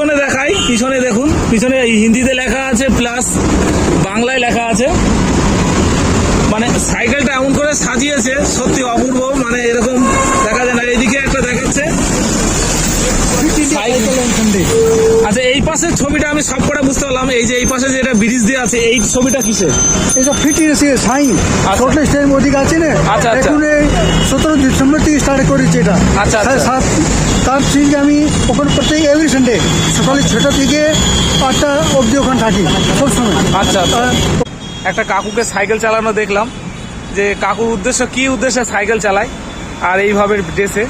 পিছনে দেখাই, পিছনে দেখুন, পিছনে হিন্দিতে লেখা আছে প্লাস বাংলায় লেখা আছে। মানে সাইকেলটা এমন করে সাজিয়েছে, সত্যি আচ্ছা এই পাশের ছবিটা আমি সব কটা বুঝতে পারলাম। এই যে এই পাশে যেটা ব্রিজ দিয়ে আছে এই ছবিটা কিসের? এটা fitness sign total state Modi আছে না? আচ্ছা, আচ্ছা। এখন সতেরো ডিসেম্বর থেকে স্টার্ট করেছি এটা। আচ্ছা, আচ্ছা। সাত তার থেকে আমি ওখানে প্রত্যেক এভরি সানডে সকালে ছটা থেকে আটটা অবধি ওখানে থাকি সবসময় আচ্ছা আচ্ছা। একটা কাকুকে সাইকেল চালানো দেখলাম যে কাকুর উদ্দেশ্য কি উদ্দেশ্যে সাইকেল চালায় আর এইভাবে ড্রেসে।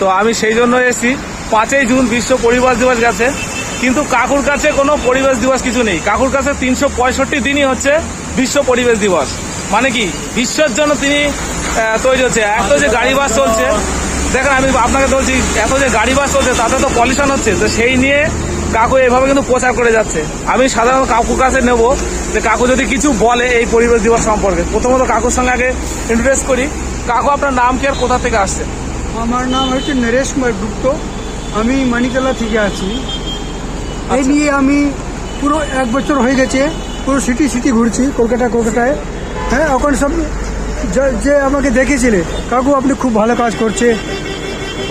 তো আমি সেই জন্য এসেছি। পাঁচই জুন বিশ্ব পরিবেশ দিবস গেছে, কিন্তু কাকুর কাছে কোনো পরিবেশ দিবস কিছু নেই। কাকুর কাছে তিনশো পঁয়ষট্টি দিনই হচ্ছে বিশ্ব পরিবেশ দিবস। মানে কি? বিশ্বের জন্য তিনি তৈরি হচ্ছে। এত যে গাড়ি বাস চলছে, দেখেন আমি আপনাকে বলছি, এত যে গাড়ি বাস চলছে, তাতে তো পলিউশন হচ্ছে। তো সেই নিয়ে কাকু এভাবে কিন্তু প্রচার করে যাচ্ছে। আমি সাধারণত কাকুর কাছে নেব যে কাকু যদি কিছু বলে এই পরিবেশ দিবস সম্পর্কে। প্রথমত কাকুর সঙ্গে আগে ইন্ট্রোডিউস করি। কাকু, আপনার নাম কি আর কোথা থেকে আসছে? আমার নাম হচ্ছে নরেশ কুমার গুপ্ত। আমি মানিকতলা থেকে আছি। এই আচ্ছা। নিয়ে আমি পুরো এক বছর হয়ে গেছে পুরো সিটি সিটি ঘুরছি কলকাতা কলকাতায়। হ্যাঁ ওখানে সব যে- আমাকে দেখেছিলে কাকু আপনি খুব ভালো কাজ করছে।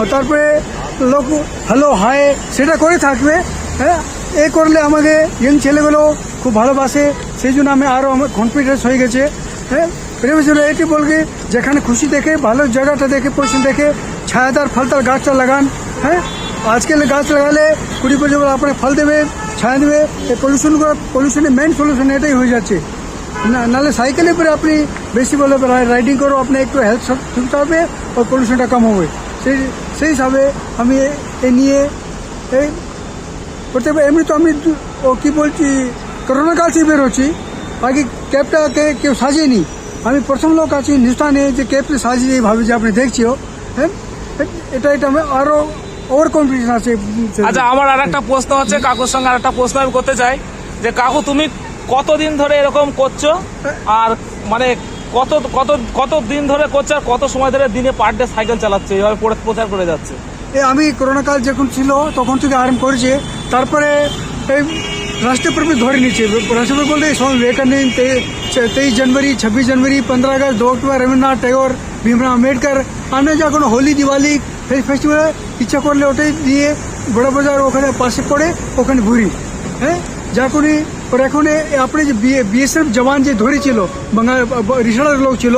তারপরে লোক হ্যালো হায় সেটা করে থাকবে। হ্যাঁ এ করলে আমাদের ইয়ং ছেলেগুলো খুব ভালোবাসে। সেই জন্য আমি আরও আমার কনফিডেন্স হয়ে গেছে। হ্যাঁ ভেবেছিল এটি বলবে যেখানে খুশি দেখে ভালো জায়গাটা দেখে পজিশন দেখে ছায়াদার ফলতার গাছটা লাগান। হ্যাঁ আজকাল গাছ লাগালে কুড়ি বছর পর আপনাকে ফল দেবে, ছায়া দেবে, এই পলিউশন পলিউশনের মেন সলিউশন এটাই হয়ে যাচ্ছে। না, নাহলে সাইকেলের পরে আপনি বেশি বলে রাইডিং করো আপনি একটু হেলথ শুনতে হবে ওর পলিউশনটা কম হবে। সেই সেই হিসাবে আমি এ- নিয়ে এই করতে হবে এমনি তো আমি ও কি বলছি করোনা কাল থেকে বেরোচ্ছি আগে ক্যাবটাকে কেউ সাজিয়েনি। আমি প্রথম লোক আছি হিন্দুস্তানে যে ক্যাবটা সাজিয়ে ভাবি যে আপনি দেখছিও। হ্যাঁ? এটা এটা আমি আরও ওর কম্পিটিশন আছে। আচ্ছা আমার আর একটা প্রশ্ন হচ্ছে কাকুর সঙ্গে আর একটা প্রশ্ন আমি করতে চাই যে কাকু তুমি কতদিন ধরে এরকম করছ? আর মানে কত কত কত দিন ধরে করছ আর কত সময় ধরে দিনে পার ডে সাইকেল চালাচ্ছে? এভাবে পড়ে প্রচার করে যাচ্ছে। এ আমি করোনা কাল যখন ছিল তখন থেকে আরম্ভ করেছি। তারপরে এই রাষ্ট্রপ্রমি ধরে নিয়েছি। রাষ্ট্রপতি বলতে স্বামী বিবেকানন্দ তেইশ জানুয়ারি ছাব্বিশ জানুয়ারি পনেরো আগস্ট দো অক্টোবর রবীন্দ্রনাথ টেগোর ভীমরাও আম্বেদকর আমি যখন হোলি দিওয়ালি ফেস্টিভ্যাল ইচ্ছা করলে ওটাই দিয়ে বড় বাজার ওখানে পাশে পড়ে ওখানে ঘুরি হ্যাঁ? যখনই ওর এখন আপনি যে বিএসএফ জওয়ান যে ধরেছিল বাঙাল রিসার্চার লোক ছিল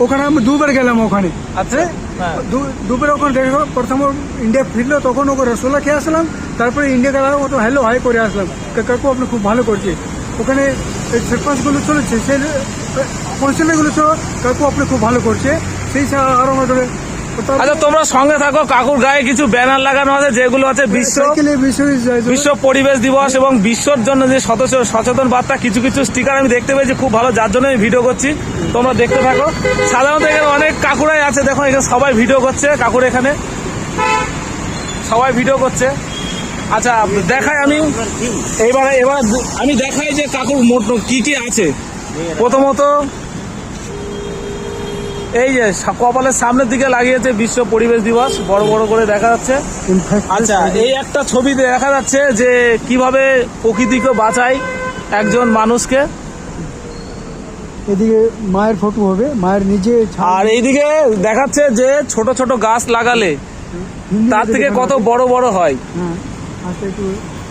ওখানে আমি দুবার গেলাম ওখানে আচ্ছা হ্যাঁ? দু- দুপুরে ওখানে দেখো প্রথম ইন্ডিয়া ফিরলো তখন ওকে রসগোল্লা খেয়ে আসলাম তারপরে ইন্ডিয়া গেলাম ও তো হ্যালো হাই করে আসলাম কাকু আপনি খুব ভালো করছে ওখানে সারপাঞ্চগুলো চলেছে সেই পৌঁছালেগুলো ছিল কাকু আপনি খুব ভালো করছে সেই ছাড়া আরও আমাদের আচ্ছা তোমরা সঙ্গে থাকো কাকুর গায়ে কিছু ব্যানার লাগানো আছে যেগুলো আছে বিশ্ব বিশ্ব পরিবেশ দিবস এবং বিশ্বর জন্য যে সচেতন সচেতন বার্তা কিছু কিছু স্টিকার আমি দেখতে পেয়েছি খুব ভালো যার জন্য আমি ভিডিও করছি। তোমরা দেখতে থাকো। সাধারণত এখানে অনেক কাকুরাই আছে দেখো এখানে সবাই ভিডিও করছে কাকুর এখানে। সবাই ভিডিও করছে। আচ্ছা দেখাই আমি। এবারে এবার আমি দেখাই যে কাকুর মোট কি কি আছে। প্রথমত এই যে কপালের সামনের দিকে লাগিয়েছে বিশ্ব পরিবেশ দিবস বড় বড় করে দেখা যাচ্ছে। আচ্ছা এই একটা ছবিতে দেখা যাচ্ছে যে কীভাবে প্রকৃতিকে বাঁচায় একজন মানুষকে। এদিকে মায়ের ফটো হবে মায়ের নিজে আর এইদিকে দেখাচ্ছে যে ছোট ছোট গাছ লাগালে তার থেকে কত। বড় বড় হয়। হ্যাঁ আচ্ছা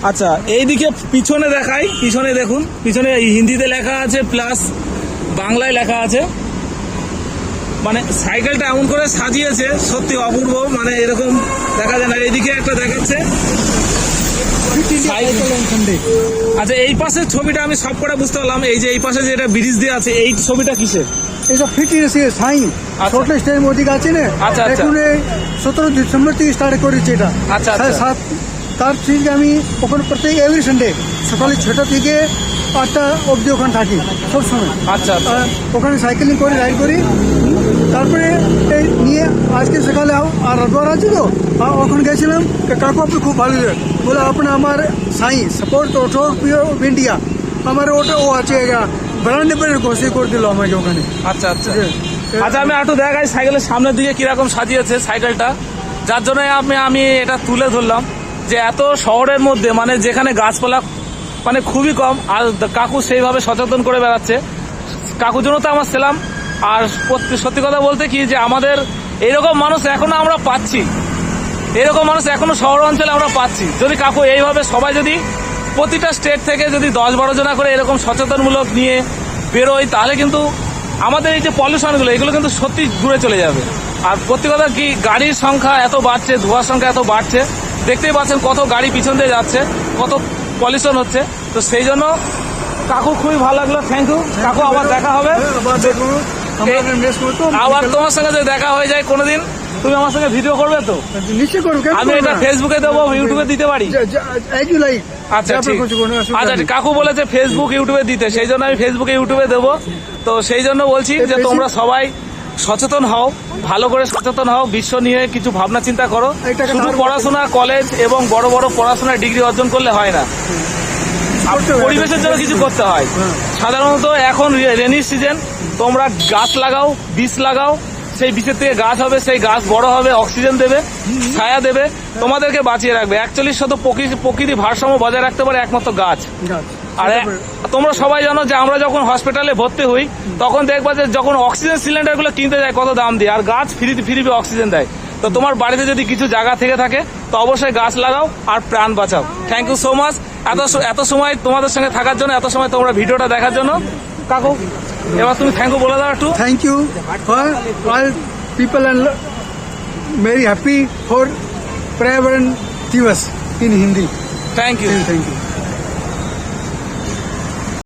আচ্ছা এইদিকে পিছনে দেখাই পিছনে দেখুন পিছনে এই হিন্দিতে লেখা আছে প্লাস বাংলায় লেখা আছে। মানে সাইকেলটা এমন করে সাজিয়েছে সত্যি অপূর্ব। মানে এরকম দেখা যায় না এদিকে একটা দেখাচ্ছে। আচ্ছা এই পাশের ছবিটা আমি সব কটা বুঝতে পারলাম। এই যে এই পাশে যেটা ব্রিজ দিয়ে আছে এই ছবিটা কিসের? এটা fitness sign. Total state Modi আছে না? আচ্ছা, আচ্ছা। এখন সতেরো ডিসেম্বর থেকে স্টার্ট করেছে এটা। আচ্ছা, আচ্ছা। সাত তার থেকে আমি ওখানে প্রত্যেক এভরি সানডে সকালে ছটা থেকে আটটা অবধি ওখানে থাকি সবসময় আচ্ছা আচ্ছা। ওখানে সাইকেলিং করি রাইড করি। তারপরে এই নিয়ে আজকে সকালে আও- আর রবিবার আছে তো ওখানে গেছিলাম। কাকু আপনি খুব ভালো লাগে। বলে আপনি আমার সাই সাপোর্ট অটো অফ ইন্ডিয়া আমার ওটা ও আছে ব্র্যান্ড পেয়ে ঘোষণা করে দিল আমাকে ওখানে। আচ্ছা আচ্ছা। আচ্ছা আমি একটু দেখাই সাইকেলের সামনের দিকে কীরকম সাজিয়েছে সাইকেলটা যার জন্য আমি আমি এটা তুলে ধরলাম যে এত শহরের মধ্যে মানে যেখানে গাছপালা মানে খুবই কম। আর কাকু সেইভাবে সচেতন করে বেড়াচ্ছে। কাকুর জন্য তো আমার সেলাম। আর সত্যি- সত্যি কথা বলতে কি যে আমাদের এরকম মানুষ এখনও আমরা পাচ্ছি। এরকম মানুষ এখনও শহর অঞ্চলে আমরা পাচ্ছি। যদি কাকু এইভাবে সবাই যদি প্রতিটা স্টেট থেকে যদি দশ বারো জনা করে এরকম সচেতনমূলক নিয়ে বেরোয়, তাহলে কিন্তু আমাদের এই যে পলিউশনগুলো, এগুলো কিন্তু সত্যি দূরে চলে যাবে। আর প্রতি কথা কি, গাড়ির সংখ্যা এত বাড়ছে, ধোঁয়ার সংখ্যা এত বাড়ছে। দেখতেই পাচ্ছেন কত গাড়ি পিছন দিয়ে যাচ্ছে, কত পলিউশন হচ্ছে। তো সেই জন্য কাকু খুবই ভালো লাগল। থ্যাংক ইউ কাকু আবার দেখা হবে। হ্যাঁ, আবার তোমার সঙ্গে যদি দেখা হয়ে যায় কোনোদিন তুমি আমার সঙ্গে ভিডিও করবে তো? আমি এটা ফেসবুকে দেবো ইউটিউবে দিতে পারি। আচ্ছা ঠিক। আচ্ছা কাকু বলেছে ফেসবুক ইউটিউবে দিতে। সেই জন্য আমি ফেসবুকে ইউটিউবে দেবো। তো সেই জন্য বলছি যে তোমরা সবাই সচেতন হও ভালো করে সচেতন হও বিশ্ব নিয়ে কিছু ভাবনা চিন্তা করো। শুধু পড়াশোনা কলেজ এবং বড় বড় পড়াশোনার ডিগ্রি অর্জন করলে হয় না। পরিবেশের জন্য কিছু করতে হয়। সাধারণত এখন রেনির সিজন তোমরা গাছ লাগাও বীজ লাগাও সেই বীজের থেকে গাছ হবে সেই গাছ বড় হবে অক্সিজেন দেবে ছায়া দেবে তোমাদেরকে বাঁচিয়ে রাখবে। একচল্লিশ শত প্রকৃতি প্রকৃতি ভারসাম্য বজায় রাখতে পারে একমাত্র গাছ। আর তোমরা সবাই জানো যে আমরা যখন হসপিটালে ভর্তি হই তখন দেখবা যে যখন অক্সিজেন সিলিন্ডারগুলো কিনতে যায় কত দাম দিয়ে আর গাছ ফ্রি ফ্রি অক্সিজেন দেয়। তো তোমার বাড়িতে যদি কিছু জায়গা থেকে থাকে তো অবশ্যই গাছ লাগাও আর প্রাণ বাঁচাও। থ্যাংক ইউ সো মাচ এত এত সময় তোমাদের সঙ্গে থাকার জন্য এত সময় তোমরা ভিডিওটা দেখার জন্য। কাকু এবার তুমি থ্যাংক ইউ বলে দাও একটু। Thank you all people and very happy for Prayavan Divas in Hindi. Thank you Thank you.